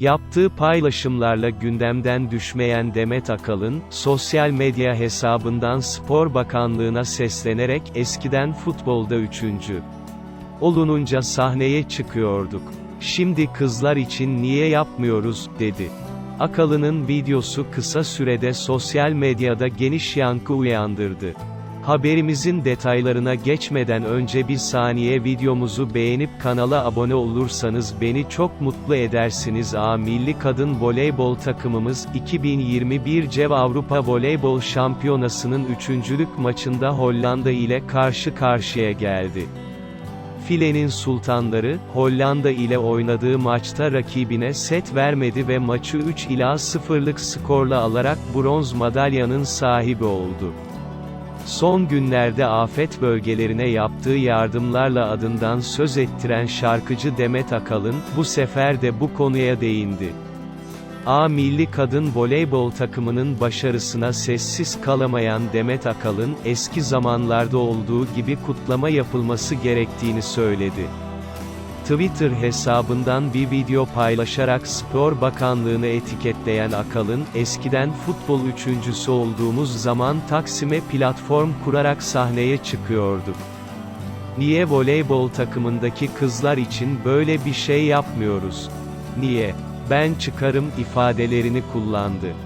Yaptığı paylaşımlarla gündemden düşmeyen Demet Akalın, sosyal medya hesabından Spor Bakanlığı'na seslenerek eskiden futbolda üçüncü olununca sahneye çıkıyorduk. Şimdi kızlar için niye yapmıyoruz, dedi. Akalın'ın videosu kısa sürede sosyal medyada geniş yankı uyandırdı. Haberimizin detaylarına geçmeden önce bir saniye videomuzu beğenip kanala abone olursanız beni çok mutlu edersiniz. A Milli Kadın Voleybol takımımız 2021 CEV Avrupa Voleybol Şampiyonası'nın üçüncülük maçında Hollanda ile karşı karşıya geldi. Filenin sultanları, Hollanda ile oynadığı maçta rakibine set vermedi ve maçı 3 ila 0'lık skorla alarak bronz madalyanın sahibi oldu. Son günlerde afet bölgelerine yaptığı yardımlarla adından söz ettiren şarkıcı Demet Akalın, bu sefer de bu konuya değindi. A milli kadın voleybol takımının başarısına sessiz kalamayan Demet Akalın, eski zamanlarda olduğu gibi kutlama yapılması gerektiğini söyledi. Twitter hesabından bir video paylaşarak Spor Bakanlığı'nı etiketleyen Akalın, eskiden futbol üçüncüsü olduğumuz zaman Taksim'e platform kurarak sahneye çıkıyorduk. Niye voleybol takımındaki kızlar için böyle bir şey yapmıyoruz? Niye? Ben çıkarım ifadelerini kullandı.